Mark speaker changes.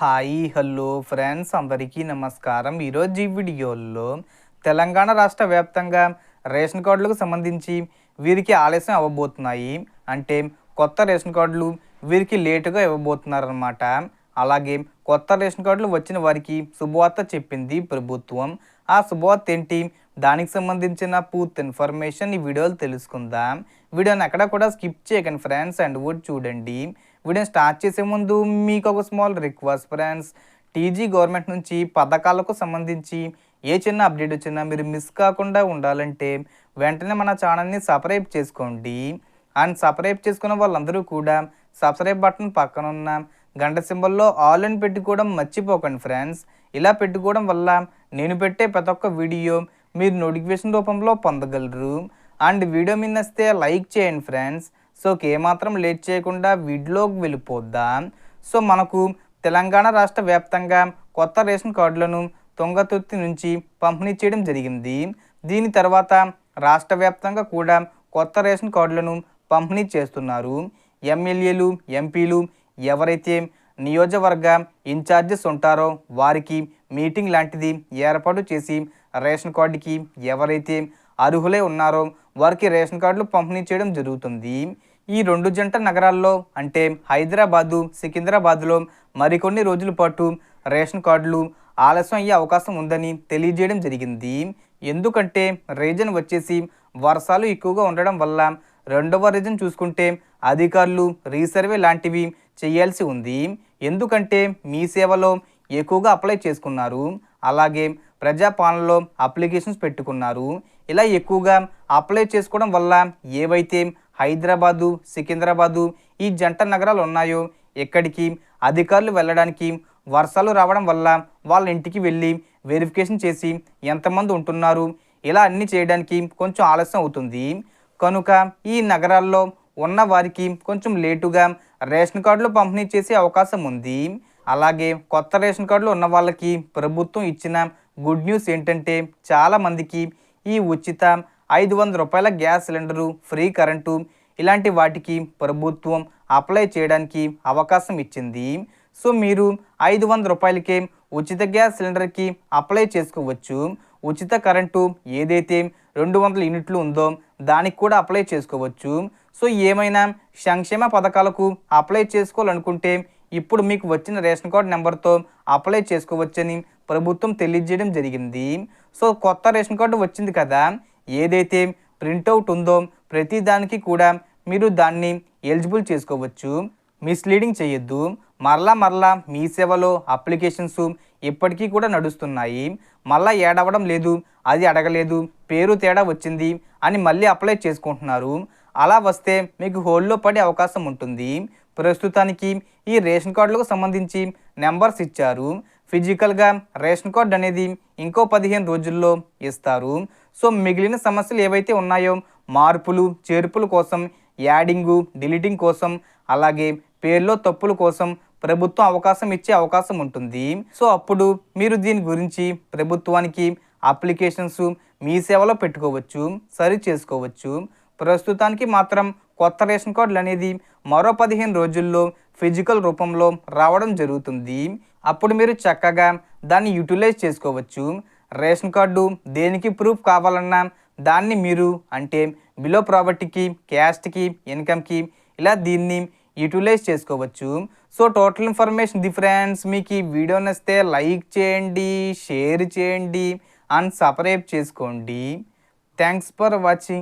Speaker 1: Hi hello friends అందరికీ నమస్కారం. ఈరోజు ఈ వీడియోలో తెలంగాణ రాష్ట్ర వ్యాప్తంగా రేషన్ కార్డులకు సంబంధించి వీరికి ఆలస్యం అవ్వబోతున్నాయి. అంటే కొత్త రేషన్ కార్డులు వీరికి లేటుగా ఇవ్వబోతున్నారనమాట అలాగే కొత్త రేషన్ కార్డులు వచ్చిన వారికి శుభవార్త చెప్పింది ప్రభుత్వం. ఆ శుభవార్త ఏంటి? దానికి సంబంధించిన పూర్తి ఇన్ఫర్మేషన్ ఈ వీడియోలు తెలుసుకుందాం. వీడియోని ఎక్కడ కూడా స్కిప్ చేయకండి ఫ్రెండ్స్ అండ్ కూడా చూడండి. వీడియో స్టార్ట్ చేసే ముందు మీకు ఒక small request friends TG government నుంచి పథకాలకు సంబంధించి ఏ చిన్న అప్డేట్ వచ్చినా మీరు మిస్ కాకుండా ఉండాలంటే వెంటనే మన ఛానల్ని సబ్స్క్రైబ్ చేసుకోండి. అండ్ సబ్స్క్రైబ్ చేసుకున్న వాళ్ళందరూ కూడా సబ్స్క్రైబ్ బటన్ పక్కన ఉన్న గంట సింబల్లో ఆల్ అని పెట్టుకోవడం మర్చిపోకండి ఫ్రెండ్స్ ఇలా పెట్టుకోవడం వల్ల నేను పెట్టే ప్రతి ఒక్క వీడియో మీరు నోటిఫికేషన్ రూపంలో పొందగలరు. అండ్ వీడియో మీద వస్తే లైక్ చేయండి ఫ్రెండ్స్ సో ఏమాత్రం లేట్ చేయకుండా వీడిలోకి వెళ్ళిపోద్దాం? సో మనకు తెలంగాణ రాష్ట్ర వ్యాప్తంగా కొత్త రేషన్ కార్డులను తొంగతుర్తి నుంచి పంపిణీ చేయడం జరిగింది. దీని తర్వాత రాష్ట్ర వ్యాప్తంగా కూడా కొత్త రేషన్ కార్డులను పంపిణీ చేస్తున్నారు. ఎమ్మెల్యేలు ఎంపీలు ఎవరైతే నియోజకవర్గ ఇన్ఛార్జెస్ ఉంటారో వారికి మీటింగ్ లాంటిది ఏర్పాటు చేసి రేషన్ కార్డుకి ఎవరైతే అర్హులై ఉన్నారో వారికి రేషన్ కార్డులు పంపిణీ చేయడం జరుగుతుంది. ఈ రెండు జంట నగరాల్లో అంటే హైదరాబాదు సికింద్రాబాద్లో మరికొన్ని రోజుల పాటు రేషన్ కార్డులు ఆలస్యం అయ్యే అవకాశం ఉందని తెలియజేయడం జరిగింది. ఎందుకంటే రీజన్ వచ్చేసి వర్షాలు ఎక్కువగా ఉండడం వల్ల రెండవ రీజన్ చూసుకుంటే అధికారులు రీసర్వే లాంటివి చేయాల్సి ఉంది. ఎందుకంటే మీ సేవలో ఎక్కువగా అప్లై చేసుకున్నారు. అలాగే ప్రజాపాలనలో అప్లికేషన్స్ పెట్టుకున్నారు. ఇలా ఎక్కువగా అప్లై చేసుకోవడం వల్ల ఏవైతే హైదరాబాదు సికింద్రాబాదు ఈ జంట నగరాలు ఉన్నాయో ఎక్కడికి అధికారులు వెళ్ళడానికి వర్షాలు రావడం వల్ల వాళ్ళ ఇంటికి వెళ్ళి వెరిఫికేషన్ చేసి ఎంతమంది ఉంటున్నారు ఇలా అన్ని చేయడానికి కొంచెం ఆలస్యం అవుతుంది. కనుక ఈ నగరాల్లో ఉన్న వారికి కొంచెం లేటుగా రేషన్ కార్డులు పంపిణీ చేసే అవకాశం ఉంది. అలాగే కొత్త రేషన్ కార్డులు ఉన్న వాళ్ళకి ప్రభుత్వం ఇచ్చిన గుడ్ న్యూస్ ఏంటంటే చాలామందికి ఈ ఉచిత ఐదు వందల రూపాయల గ్యాస్ సిలిండరు ఫ్రీ కరెంటు ఇలాంటి వాటికి ప్రభుత్వం అప్లై చేయడానికి అవకాశం ఇచ్చింది. సో మీరు ఐదు వందల రూపాయలకే ఉచిత గ్యాస్ సిలిండర్కి అప్లై చేసుకోవచ్చు. ఉచిత కరెంటు ఏదైతే రెండు వందల యూనిట్లు ఉందో దానికి కూడా అప్లై చేసుకోవచ్చు. సో ఏమైనా సంక్షేమ పథకాలకు అప్లై చేసుకోవాలనుకుంటే ఇప్పుడు మీకు వచ్చిన రేషన్ కార్డు నెంబర్తో అప్లై చేసుకోవచ్చని ప్రభుత్వం తెలియజేయడం జరిగింది. సో కొత్త రేషన్ కార్డు వచ్చింది కదా ఏదైతే ప్రింటౌట్ ఉందో ప్రతి దానికి కూడా మీరు దాన్ని ఎలిజిబుల్ చేసుకోవచ్చు. మిస్లీడింగ్ చేయొద్దు. మరలా మరలా మీ సేవలో అప్లికేషన్స్ ఇప్పటికీ కూడా నడుస్తున్నాయి. మళ్ళా ఏడవడం లేదు అది అడగలేదు పేరు తేడా వచ్చింది అని మళ్ళీ అప్లై చేసుకుంటున్నారు. అలా వస్తే మీకు హోల్డ్లో పడే అవకాశం ఉంటుంది. ప్రస్తుతానికి ఈ రేషన్ కార్డులకు సంబంధించి నెంబర్స్ ఇచ్చారు. ఫిజికల్గా రేషన్ కార్డ్ అనేది ఇంకో పదిహేను రోజుల్లో ఇస్తారు. సో మిగిలిన సమస్యలు ఏవైతే ఉన్నాయో మార్పులు చేర్పుల కోసం యాడింగు డిలీటింగ్ కోసం అలాగే పేర్లో తప్పుల కోసం ప్రభుత్వం అవకాశం ఇచ్చే అవకాశం ఉంటుంది. సో అప్పుడు మీరు దీని గురించి ప్రభుత్వానికి అప్లికేషన్స్ మీ సేవలో పెట్టుకోవచ్చు సరి చేసుకోవచ్చు. ప్రస్తుతానికి మాత్రం కొత్త రేషన్ కార్డులు అనేది మరో పదిహేను రోజుల్లో ఫిజికల్ రూపంలో రావడం జరుగుతుంది. అప్పుడు మీరు చక్కగా దాన్ని యూటిలైజ్ చేసుకోవచ్చు. రేషన్ కార్డు దేనికి ప్రూఫ్ కావాలన్నా దాన్ని మీరు అంటే బిలో ప్రాపర్టీకి క్యాస్ట్కి ఇన్కమ్కి ఇలా దీన్ని యూటిలైజ్ చేసుకోవచ్చు. సో టోటల్ ఇన్ఫర్మేషన్ డిఫరెన్స్ మీకు ఈ వీడియో నచ్చితే లైక్ చేయండి షేర్ చేయండి అండ్ సబ్స్క్రైబ్ చేసుకోండి. Thanks for watching